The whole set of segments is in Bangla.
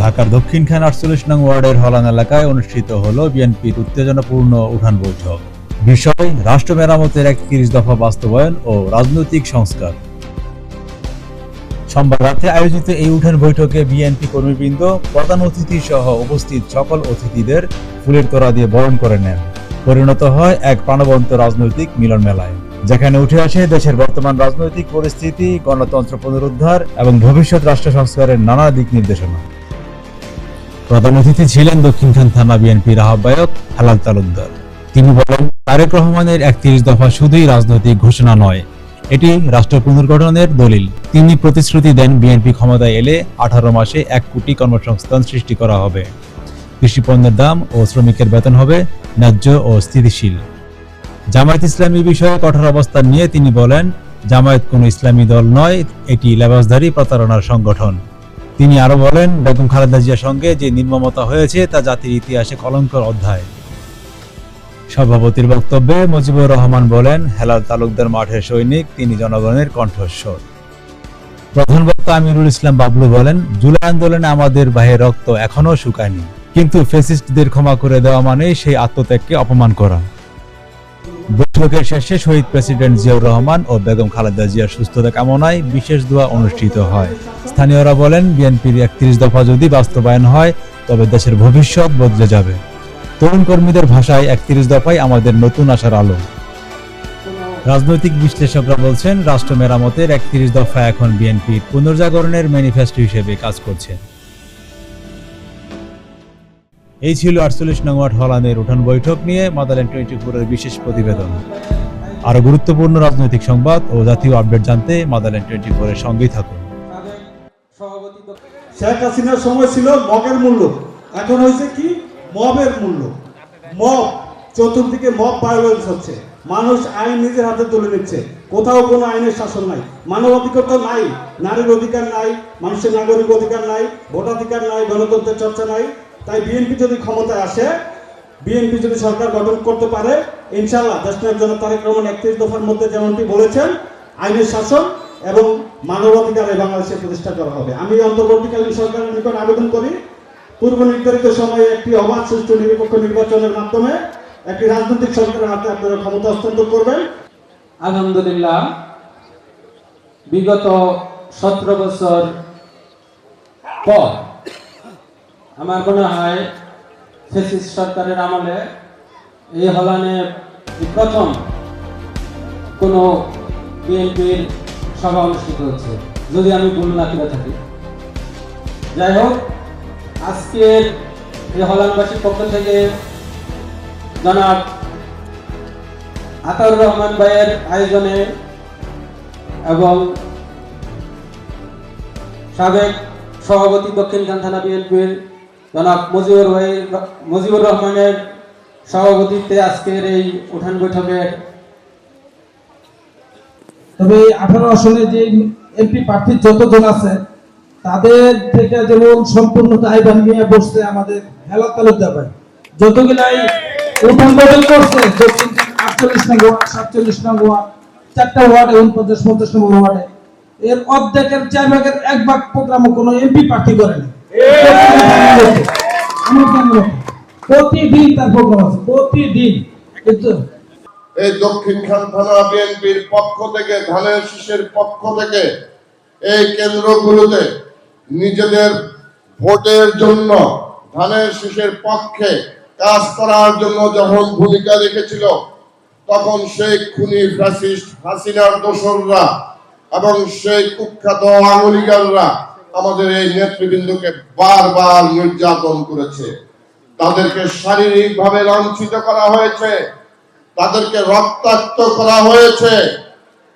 ঢাকার দক্ষিণখান আটচল্লিশ নং ওয়ার্ডের হলান এলাকায় অনুষ্ঠিত হল বিএনপির উত্তেজনাপূর্ণ উঠান বৈঠক। বিষয়, রাষ্ট্র মেরামতের একত্রিশ দফা বাস্তবায়ন ও রাজনৈতিক সংস্কার। সোমবার রাতে আয়োজিত এই উঠান বৈঠকে বিএনপি কর্মীবৃন্দ, প্রধান অতিথি সহ উপস্থিত সকল অতিথিদের ফুলের তোড়া দিয়ে বরণ করে নেন। পরিণত হয় এক প্রাণবন্ত রাজনৈতিক মিলন মেলায়, যেখানে উঠে আসে দেশের বর্তমান রাজনৈতিক পরিস্থিতি, গণতন্ত্র পুনরুদ্ধার এবং ভবিষ্যৎ রাষ্ট্র সংস্কারের নানা দিক নির্দেশনা। প্রধান অতিথি ছিলেন দক্ষিণখান থানা বিএনপির আহ্বায়ক হেলাল তালুকদার। তিনি বলেন, তারেক রহমানের একত্রিশ দফা শুধুই রাজনৈতিক ঘোষণা নয়, এটি রাষ্ট্র পুনর্গঠনের দলিল। তিনি প্রতিশ্রুতি দেন বিএনপি ক্ষমতায় এলে আঠারো মাসে এক কোটি কর্মসংস্থান সৃষ্টি করা হবে। কৃষি পণ্যের দাম ও শ্রমিকের বেতন হবে ন্যায্য ও স্থিতিশীল। জামায়াত ইসলামী বিষয়ে কঠোর অবস্থান নিয়ে তিনি বলেন, জামায়াত কোনো ইসলামী দল নয়, এটি লেবাসধারী প্রতারণার সংগঠন। তিনি আরও বলেন, বেগম খালেদা জিয়ার সঙ্গে যে নির্মমতা হয়েছে তা জাতির ইতিহাসে কলঙ্কর অধ্যায়। সভাপতির বক্তব্যে মুজিবুর রহমান বলেন, হেলাল তালুকদার মাঠের সৈনিক, তিনি জনগণের কণ্ঠস্বর। প্রধান বক্তা আমিরুল ইসলাম বাবলু বলেন, জুলাই আন্দোলনে আমাদের বাহে রক্ত এখনও শুকায়নি, কিন্তু ফেসিস্টদের ক্ষমা করে দেওয়া মানে সেই আত্মত্যাগকে অপমান করা। বৈঠকের শেষে শহীদ প্রেসিডেন্ট জিয়াউর রহমান ও বেগম খালেদা জিয়ার সুস্থতা কামনায় বিশেষ দোয়া অনুষ্ঠিত হয়। স্থানীয়রা বলেন, বিএনপির একত্রিশ দফা যদি বাস্তবায়ন হয়, তবে দেশের ভবিষ্যৎ বদলে যাবে। তরুণ কর্মীদের ভাষায় একত্রিশ দফাই আমাদের নতুন আশার আলো। রাজনৈতিক বিশ্লেষকরা বলছেন, রাষ্ট্র মেরামতের একত্রিশ দফা এখন বিএনপির পুনর্জাগরণের ম্যানিফেস্টো হিসেবে কাজ করছে। এই ছিল আটচল্লিশ নং ওয়ার্ড হলানের উঠান বৈঠক নিয়ে মাদারল্যান্ড টোয়েন্টি ফোরের বিশেষ প্রতিবেদন। আরও গুরুত্বপূর্ণ রাজনৈতিক সংবাদ ও জাতীয় আপডেট জানতে মাদারল্যান্ড টোয়েন্টি ফোরের সঙ্গেই থাকুন। শেখ হাসিনার সময় ছিল মগের মূল্য। এখন হয়েছে কি? মবের মূল্য। মব, চতুর্দিকে মব ভায়োলেন্স হচ্ছে। মানুষ আইন নিজের হাতে তুলে নিচ্ছে। কোথাও কোনো আইনের শাসন নাই। মানবাধিকার তো নাই, নারীর অধিকার নাই, মানুষের নাগরিক অধিকার নাই, ভোটাধিকার নাই, গণতন্ত্রের চর্চা নাই। তাই বিএনপি যদি ক্ষমতায় আসে, বিএনপি যদি সরকার গঠন করতে পারে ইনশাল্লাহ দেশনায়ক জনক তারেক রহমান একত্রিশ দফার মধ্যে যেমনটি বলেছেন, আইনের শাসন এবং মানবাধিকার বাংলাদেশে প্রতিষ্ঠা করা হবে। আমি অন্তর্বর্তীকালীন সরকারের নিকট আবেদন করি, পূর্ব নির্ধারিত সময়ে একটি অবাধ সুষ্ঠু নিরপেক্ষ নির্বাচনের মাধ্যমে একটি রাজনৈতিক সরকারের হাতে আপনারা ক্ষমতা হস্তান্তর করবেন। আলহামদুলিল্লাহ, বিগত সতেরো বছর পর আমার মনে হয় ফেসিস সরকারের আমলে এই হলানে প্রথম কোনো বিএনপির সভা অনুষ্ঠিত হচ্ছে। যদি আমি ভুল না করে থাকি। যাই হোক, আজকের এই হলানবাসীর পক্ষ থেকে জনাব আতাউর রহমান ভাইয়ের আয়োজনে এবং সাবেক সভাপতি দক্ষিণখান থানা বিএনপির জনাব মুজিবুর ভাই মজিবুর রহমানের সভাপতিত্বে আজকের এই উঠান বৈঠকের তবে আঠারো আসনে যে এমপি প্রার্থী যতজন আছে তাদের থেকে যেমন সম্পূর্ণ দায়ভার নিয়ে বসছে আমাদের হেলাল তালুকদার ভাই যতগুলাই উঠান বদল করছে দক্ষিণ আটচল্লিশ নং ওয়ার্ড সাতচল্লিশ নং ওয়ার্ড চারটা ওয়ার্ডে উনপঞ্চাশ পঞ্চাশ নম্বর ওয়ার্ডে। এর অর্ধেকের চার ভাগের এক ভাগ প্রোগ্রামও কোনো এমপি প্রার্থী করেনি আমার প্রতিদিন তার প্রোগ্রাম আছে প্রতিদিন। কিন্তু এই দক্ষিণখান থানা বিএনপির পক্ষ থেকে, ধানের শীষের পক্ষ থেকে এই কেন্দ্রগুলোতে নিজেদের ভোটের জন্য, ধানের শীষের পক্ষে কাজ করার জন্য যখন ভূমিকা রেখেছিল, তখন সেই খুনি ফ্যাসিস্ট হাসিনার দোসররা এবং সেই কুখ্যাত আঙুলিগাররা আমাদের এই নেতৃবৃন্দকে বারবার নির্যাতন করেছে। তাদেরকে শারীরিকভাবে লাঞ্ছিত করা হয়েছে। তাদেরকে রক্তাক্ত করা হয়েছে।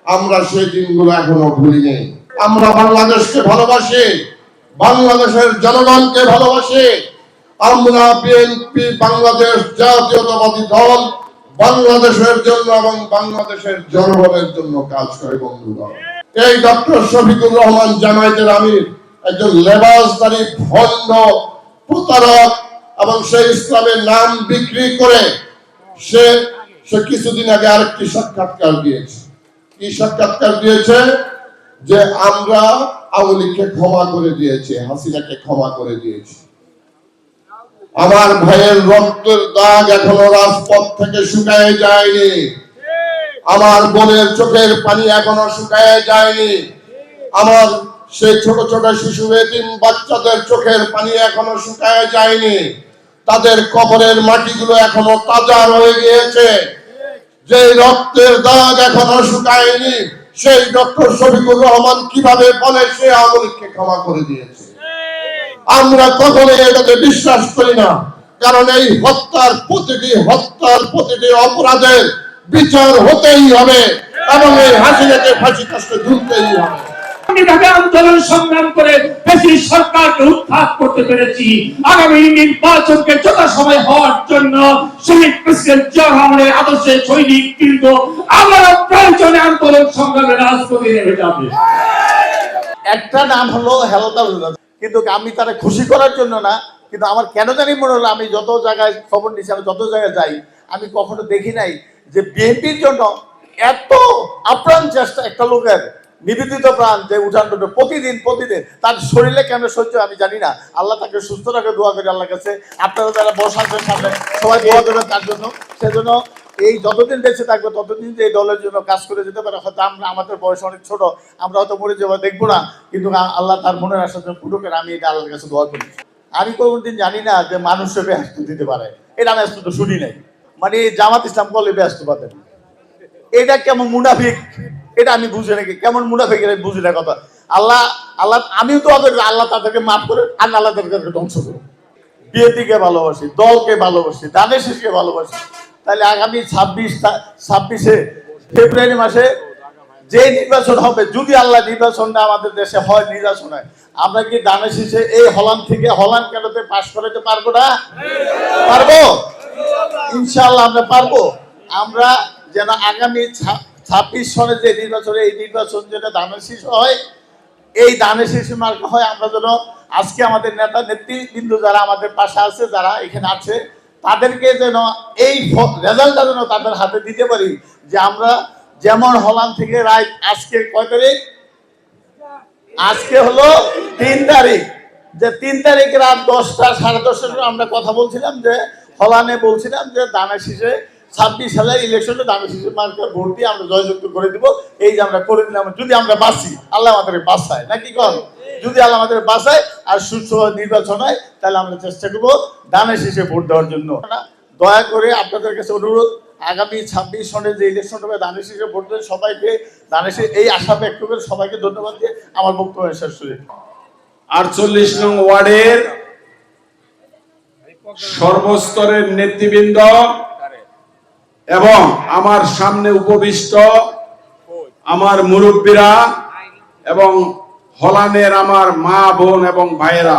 আমরা সেই দিনগুলো এখনও ভুলিনি। আমরা বাংলাদেশকে ভালোবাসি, বাংলাদেশের জনগণকে ভালোবাসি। আমরা বিএনপি, বাংলাদেশ জাতীয়তাবাদী দল, বাংলাদেশের জন্য এবং বাংলাদেশের জনগণের জন্য কাজ করে বন্ধুগণ এই ডক্টর শফিকুর রহমান জামায়াতের আমির, একজন লেবাসদারি ভণ্ড, প্রতারক এবং সেই ইসলামের নাম বিক্রি করে সে সে কিছুদিন আগে আরেকটি সাক্ষাৎকার দিয়েছে। কি সাক্ষাৎকার দিয়েছে? যে আমরা আওয়ামী ক্ষমা করে দিয়েছে, হাসিনাকে ক্ষমা করে দিয়েছে। আমার ভাইয়ের রক্তের দাগ এখনও রাজপথ থেকে শুকায় যায়নি। আমার বোনের চোখের পানি এখনও শুকায় যায়নি। আমার সেই ছোট ছোট শিশু এতিম বাচ্চাদের চোখের পানি এখনও শুকায় যায়নি। তাদের কবরের মাটিগুলো এখনও তাজা রয়ে গিয়েছে। যে রক্তের দাগ এখনও শুকায়নি, সেই ডক্টর শফিকুর রহমান কীভাবে বলে সে আওয়ামী ক্ষমা করে দিয়েছে? আমরা কখনোই এটাকে বিশ্বাস করি না। কারণ এই হত্যার প্রতিটি হত্যার প্রতিটি অপরাধের বিচার হতেই হবে এবং এই হাসিনাকে ফাঁসি কাছে ঝুলতেই হবে। যাবে। একটা নাম হলো হেলতা কিন্তু আমি তারা খুশি করার জন্য না, কিন্তু আমার কেন জানি মনে হলো আমি যত জায়গায় খবর নিচ্ছি আমি যত জায়গায় যাই, আমি কখনো দেখি নাই যে বিএনপির জন্য এত আপ্রাণ চেষ্টা একটা লোকের। নিবেদিত প্রাণ যে উঠান দুটো প্রতিদিন প্রতিদিন। তার শরীরে কেন সহ্য আমি জানি না। আল্লাহ তাকে সুস্থ রাখে, দোয়া করি আল্লাহ কাছে। আপনারা যারা বসাচ্ছেন সামনে সবাই দোয়া করবেন তার জন্য। সেজন্য এই যতদিন বেঁচে থাকবে, ততদিন যে এই দলের জন্য কাজ করে যেতে পারে, হয়তো আমরা, আমাদের বয়স অনেক ছোট, আমরা হয়তো মরে যাব, দেখব না। কিন্তু আল্লাহ তার মনের আসার জন্য পুটুকের আমি এটা আল্লাহর কাছে দোয়া করি। আমি কোনোদিন জানি না যে মানুষে ব্যস্ত দিতে পারে। এটা আমি তো শুনি নাই। মানে জামাত ইসলাম করলে ব্যস্ত পাতেন এটা কেমন মুনাফিক? এটা আমি বুঝি নাকি কেমন মুনাফিক এটা বুঝি না কথা। আল্লাহ আল্লাহ, আমিও তো করি আল্লাহ তাদেরকে মাফ করে, আর আল্লাহ তাদেরকে ধ্বংস করে। বিএনপিকে ভালোবাসি, দলকে ভালোবাসি, দানের শেষকে ভালোবাসি। তাহলে আগামী ছাব্বিশ ছাব্বিশে ফেব্রুয়ারি মাসে যে নির্বাচন হবে, যদি আল্লাহ নির্বাচনটা আমাদের দেশে হয়, নির্বাচন হয়, আমরা কি দানের শেষে এই হলান থেকে হলান কেনতে পাশ করাতে পারব না? পারব? ইনশাআল্লাহ আমরা পারব। আমরা যেন আগামী ছাব্বিশ সনে যে নির্বাচনে এই নির্বাচন যেটা দানের শীষ হয়, এই দানের শীষ মার্কা হয় আমরা যেন আজকে আমাদের নেতা নেতৃবৃন্দ যারা আমাদের পাশে আছে, যারা এখানে আছে, তাদেরকে যেন এই রেজাল্টটা যেন তাদের হাতে দিতে পারি যে আমরা যেমন হলান থেকে রায় আজকে কয় তারিখ? আজকে হলো তিন তারিখ। যে তিন তারিখ রাত দশটা, সাড়ে দশটার আমরা কথা বলছিলাম যে, হলানে বলছিলাম যে দানা শীষে ছাব্বিশ সালের ইলেকশনে দানা শীষের মার্কে ভোট দিয়ে আমরা জয়যুক্ত করে দিব। এই যে আমরা করে দিলাম, যদি আমরা বাঁচি, আল্লাহ আমাদের বাঁচায়, নাকি কন? যদি আল্লাহ আমাদের বাঁচায় আর সুস্থ নির্বাচন হয়, তাহলে আমরা চেষ্টা করব দানা শীষে ভোট দেওয়ার জন্য। দয়া করে আপনাদের কাছে অনুরোধ, আগামী ছাব্বিশ সনে যে ইলেকশন হবে দানের শীষে ভোট দেবেন সবাইকে দানের এই আশা ব্যক্ত করে সবাইকে ধন্যবাদ দিয়ে আমার বক্তব্য শেষ করি। আটচল্লিশ নং ওয়ার্ডের সর্বস্তরের নেতৃবৃন্দ এবং আমার সামনে উপবিষ্ট আমার মুরব্বীরা এবং হলানের আমার মা, বোন এবং ভাইয়েরা,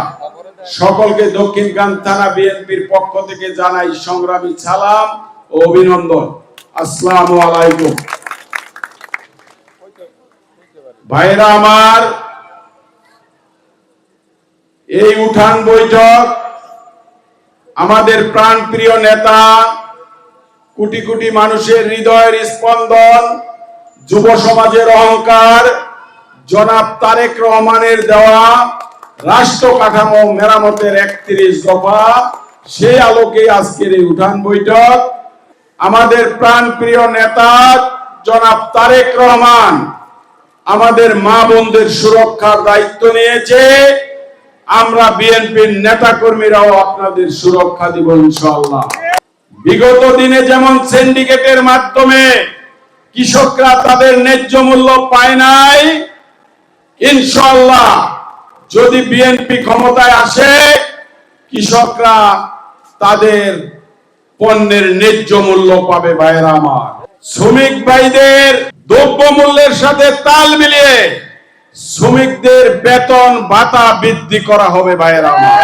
সকলকে দক্ষিণকান থানা বিএনপির পক্ষ থেকে জানাই সংগ্রামী সালাম ও অভিনন্দন। আসসালামু আলাইকুম। ভাইয়েরা আমার, এই উঠান বৈঠক আমাদের প্রাণ প্রিয় নেতা কোটি কোটি মানুষের হৃদয়ের স্পন্দন, যুব সমাজের অহংকার, জনাব তারেক রহমানের দেওয়া রাষ্ট্র কাঠামো মেরামতের একত্রিশ দফা সেই আলোকে আজকের এই উঠান বৈঠক। আমাদের প্রাণ প্রিয় নেতা জনাব তারেক রহমান আমাদের মা বোনদের সুরক্ষার দায়িত্ব নিয়েছে। আমরা বিএনপির নেতা কর্মীরাও আপনাদের সুরক্ষা দিব ইনশাআল্লাহ। বিগত দিনে যেমন সিন্ডিকেটের মাধ্যমে কৃষকরা তাদের ন্যায্য মূল্য পায় নাই, ইনশাআল্লাহ যদি বিএনপি ক্ষমতায় আসে, কৃষকরা তাদের পণ্যের ন্যায্য মূল্য পাবে ভাইয়েরা আমার। শ্রমিক ভাইদের দ্রব্য মূল্যের সাথে তাল মিলিয়ে শ্রমিকদের বেতন, ভাতা বৃদ্ধি করা হবে ভাইয়েরা আমার।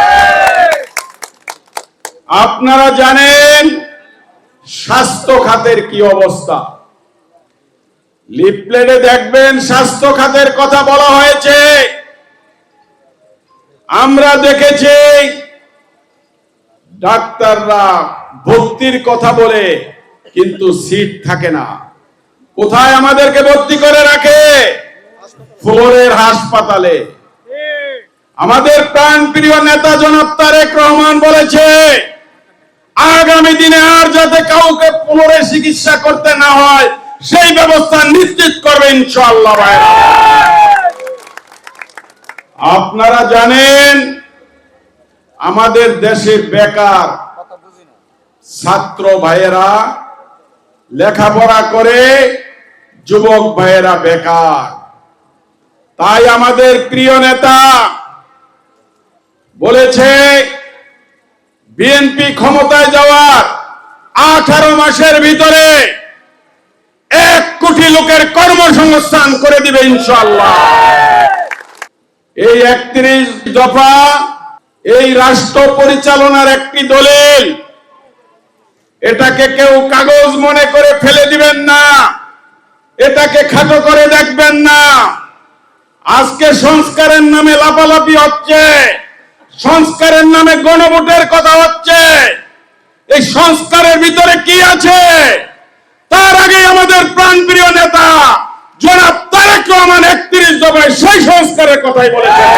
আপনারা জানেন স্বাস্থ্য খাতের কি অবস্থা? লিফলেটে দেখবেন স্বাস্থ্য খাতের কথা বলা হয়েছে। আমরা দেখেছি ডাক্তাররা ভর্তির কথা বলে, কিন্তু সিট থাকে না। কোথায় আমাদেরকে ভর্তি করে রাখে? ফ্লোরের হাসপাতালে। আমাদের প্রাণ প্রিয় নেতা জনাব তারেক রহমান বলেছে আগামী দিনে আর যাতে কাউকে পুনরায় চিকিৎসা করতে না হয়, সেই ব্যবস্থা নিশ্চিত করবে ইনশাআল্লাহ ভাইরা। আপনারা জানেন, আমাদের দেশে বেকার ছাত্র ভাইয়েরা লেখাপড়া করে যুবক ভাইয়েরা বেকার। তাই আমাদের প্রিয় নেতা বলেছে বিএনপি ক্ষমতায় যাওয়ার আঠারো মাসের ভিতরে এক কোটি লোকের কর্মসংস্থান করে দিবে ইনশাল্লাহ এই একত্রিশ দফা এই রাষ্ট্র পরিচালনার একটি দলিল। এটাকে কেউ কাগজ মনে করে ফেলে দিবেন না। এটাকে খাটো করে দেখবেন না। আজকে সংস্কারের নামে লাপালাপি হচ্ছে। সংস্কারের নামে গণভোটের কথা হচ্ছে। এই সংস্কারের ভিতরে কি আছে? তার আগে আমাদের প্রাণপ্রিয় নেতা জনাব তারেক রহমান একত্রিশ দফায় সেই সংস্কারের কথাই বলেছেন।